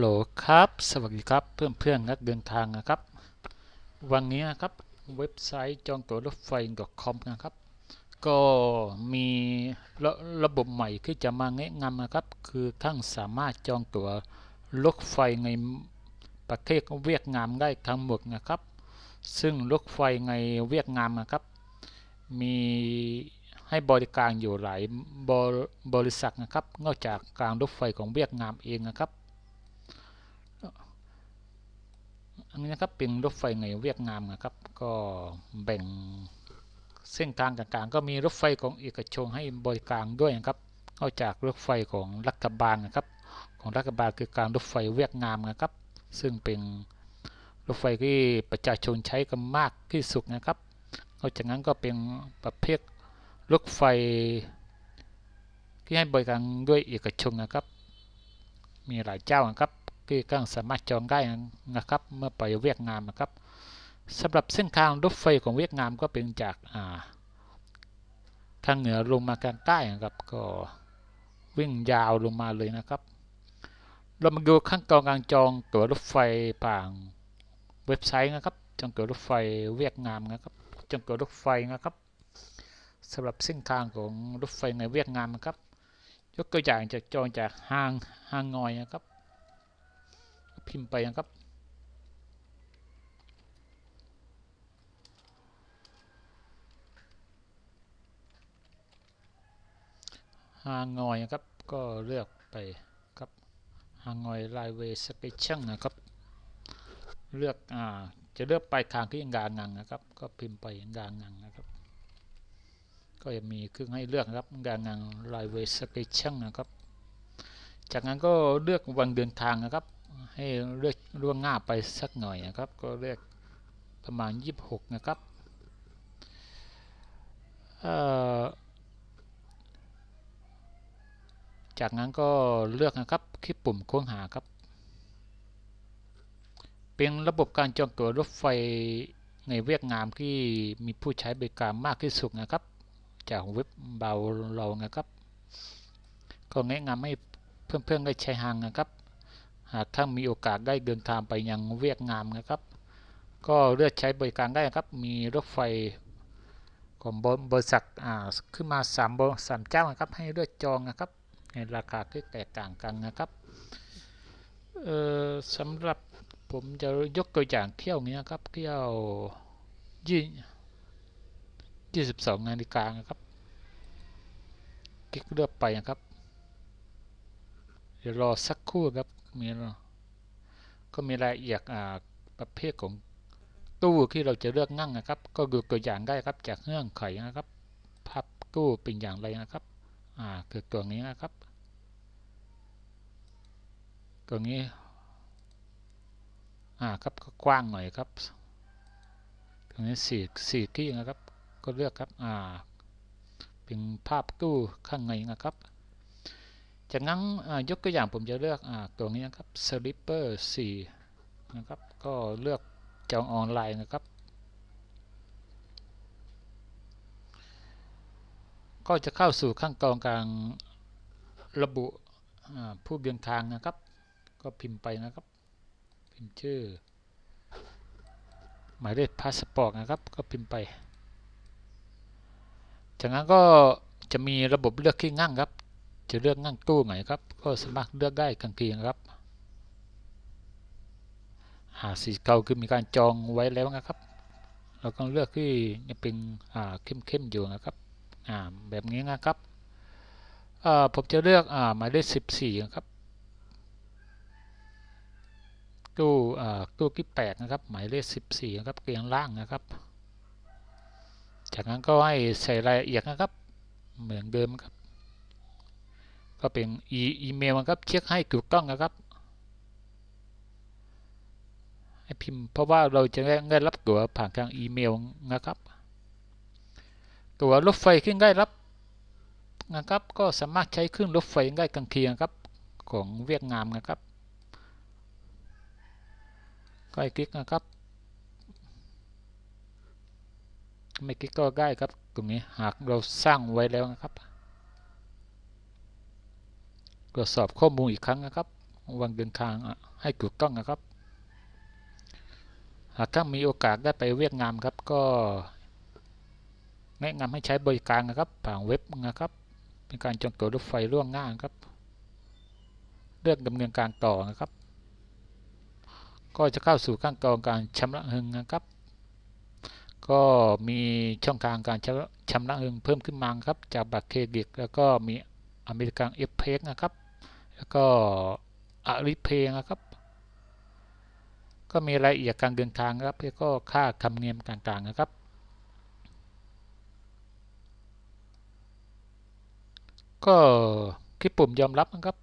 โหลครับ สวัสดีครับเพื่อนเพื่อนนักเดินทางนะครับ วันนี้นะครับเว็บไซต์จองตั๋วรถไฟ .com นะครับ ก็มีระระบบใหม่ที่จะมาแนะนำนะครับ คือท่านสามารถจองตั๋วรถไฟในประเทศเวียดนามได้ทั้งหมดนะครับ ซึ่งรถไฟในเวียดนามนะครับ มีให้บริการอยู่หลายบบริษัทนะครับ นอกจากการรถไฟของเวียดนามเองนะครับ อันนี้นะครับเป็นรถไฟในเวียดนามนะครับ ก็แบ่งเส้นทางต่างๆ ก็มีรถไฟของเอกชนให้บริการด้วยนะครับนอกจากรถไฟของรัฐบาลนะครับ ของรัฐบาลคือการรถไฟเวียดนามนะครับ ซึ่งเป็นรถไฟที่ประชาชนใช้กันมากที่สุดนะครับนอกจากนั้นก็เป็นประเภทรถไฟ ที่ให้บริการด้วยเอกชนนะครับ มีหลายเจ้านะครับ ที่ก็สามารถจองได้นะครับ เมื่อไปเวียดนามนะครับสำหรับเส้นทางรถไฟของเวียดนามก็เป็นจากทางเหนือลงมาทางใต้นะครับ ก็วิ่งยาวลงมาเลยนะครับ เรามาดูขั้นตอนการจองตั๋วรถไฟผ่านเว็บไซต์นะครับ จองตั๋วรถไฟเวียดนามนะครับ จองตั๋วรถไฟนะครับสำหรับเส้นทางของรถไฟในเวียดนามนะครับ ยกตัวอย่างจากจองจากห้างห้างงอยนะครับ พิมพ์ไปนะครับฮางอยนะครับ ก็เลือกไปครับฮางอยไลเวสเปชั่นนะครับ เลือกอ่าจะเลือกไปทางที่งานงังนะครับ ก็พิมพ์ไปงานงังนะครับ ก็จะมีเครื่องให้เลือกนะครับงานงังไลเวสเปชั่นนะครับ จากนั้นก็เลือกวันเดินทางนะครับ ให้เลือกล่วงหน้าไปสักหน่อยนะครับ ก็เลือกประมาณ 26 นะครับจากนั้นก็เลือกนะครับคลิกปุ่มค้นหาครับ เป็นระบบการจองตั๋วรถไฟในเวียดนามที่มีผู้ใช้บริการมากที่สุดนะครับ จากเว็บเบาเรานะครับ ก็แนะนำให้เพื่อนๆได้ใช้หางนะครับ หากถ้ามีโอกาสได้เดินทางไปยังเวียดนามนะครับ ก็เลือกใช้บริการได้ครับ มีรถไฟของบริษัทขึ้นมา3บริษัทเจ้านะครับ ให้เลือกจองนะครับ ในราคาที่แตกต่างกันนะครับสำหรับผมจะยกตัวอย่างเที่ยวนี้ครับ เที่ยวยี่ยี่สิบสองนาฬิกานะครับคลิกเลือกไปนะครับ เดี๋ยวรอสักครู่ครับ มีก็มีรายละเอียดประเภทของตู้ที่เราจะเลือกนั่งนะครับ ก็ดูตัวอย่างได้ครับจากเงื่อนไขนะครับภาพตู้เป็นอย่างไรนะครับอ่าคือตัวนี้นะครับ ตัวนี้อ่าครับก็กว้างหน่อยครับตัวนี้สี่สี่ที่นะครับ ก็เลือกครับอ่าเป็นภาพตู้ข้างในนะครับ จากนั้นยกตัวอย่างผมจะเลือกอตัวนี้นะครับ Slipper 4 นะครับ ก็เลือกจองออนไลน์นะครับ ก็จะเข้าสู่ขั้นตอนการระบุผู้เดินทางนะครับ ก็พิมพ์ไปนะครับ พิมพ์ชื่อ หมายเลขพาสปอร์ตนะครับ ก็พิมพ์ไปจากนั้นก็จะมีระบบเลือกที่นั่งครับ จะเลือกนั่งตู้ไหนครับ ก็สามารถเลือกได้ทันทีนครับหาสีเก่าคือมีการจองไว้แล้วนะครับ เราก็เลือกที่ยังเป็นเข้มๆอยู่นะครับแบบนี้นะครับผมจะเลือกหมายเลขสิบสี่นะครับตู้ตู้ที่แปดนะครับ หมายเลขสิบสี่นะครับเกียงล่างนะครับ จากนั้นก็ให้ใส่รายละเอียดนะครับ เหมือนเดิมครับ ก็เป็นอีเมลนะครับเช็คให้ถูกต้องนะครับให้พิมพ์เพราะว่าเราจะได้รับตัวผ่านทางอีเมลนะครับ ตัวรถไฟขึ้นได้รับนะครับ ก็สามารถใช้ขึ้นรถไฟได้กลางเคียงครับของเวียดนามนะครับก็คลิกนะครับ ไม่คลิกก็ได้ครับตรงนี้หากเราสร้างไว้แล้วนะครับ รวจสอบข้อมูลอีกครั้งนะครับวันเดินทางอะให้ถูกต้องนะครับหากท่านมีโอกาสได้ไปเวียดนามครับก็ แนะนำให้ใช้บริการนะครับผ่านเว็บนะครับ เป็นการจองตั๋วรถไฟล่วงหน้าครับ เลือกดำเนินการต่อนะครับ ก็จะเข้าสู่ขั้นตอนการชำระเงินนะครับ ก็มีช่องทางการชำระชำระเงินเพิ่มขึ้นมาครับ จากบัตรเครดิตแล้วก็มีอเมริกันเอฟเพกนะครับ แล้วก็อาริเพย์นะครับ ก็มีรายละเอียดการเดินทางครับแล้วก็ค่าธรรมเนียมต่างๆนะครับ ก็คลิกปุ่มยอมรับนะครับ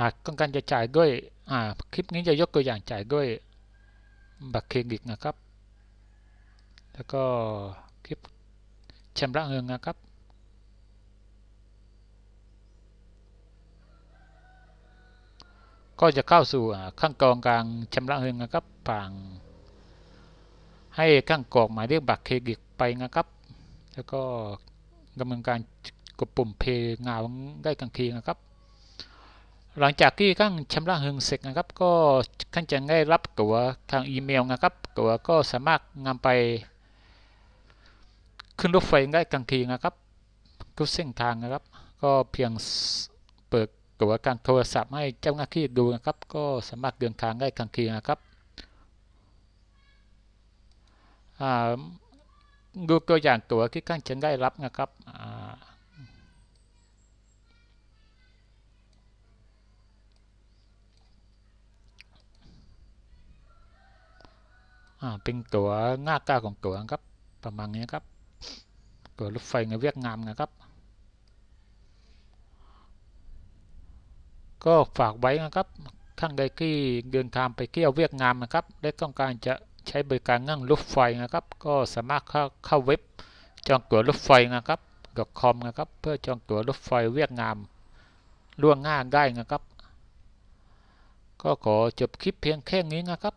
หากต้องการจะจ่ายด้วยอ่าคลิปนี้จะยกตัวอย่างจ่ายด้วยบัตรเครดิตนะครับ แล้วก็คลิปชำระเงินนะครับ ก็จะเข้าสู่ขั้นตอนการชำระเงินนะครับผ่านให้ขั้นกรอกหมายเลขบัตรเครดิตไปนะครับ แล้วก็ดำเนินการกดปุ่มเพย์งาวได้ทันทีนะครับ หลังจากที่ขั้นชำระเงินเสร็จนะครับ ก็ขั้นจะได้รับตั๋วทางอีเมลนะครับ ตั๋วก็สามารถนำไป ขึ้นรถไฟได้ทันทีนะครับทุกเส้นทางนะครับ ก็เพียงเปิด ตั๋วการโทรศัพท์ให้เจ้าหน้าที่ดูนะครับ ก็สามารถเดินทางได้ทันทีนะครับดูตัวอย่างตั๋วที่ท่านจะได้รับนะครับเป็นตั๋วหน้าตาของตั๋วครับ ประมาณนี้ครับ ตั๋วรถไฟในเวียดนามนะครับ ก็ฝากไว้นะครับท่านใดที่เดินทางไปเที่ยวเวียดนามนะครับ และต้องการจะใช้บริการนั่งรถไฟนะครับ ก็สามารถเข้าเข้าเว็บจองตั๋วรถไฟนะครับ .com นะครับ เพื่อจองตั๋วรถไฟเวียดนามล่วงหน้าได้นะครับ ก็ขอจบคลิปเพียงแค่นี้นะครับ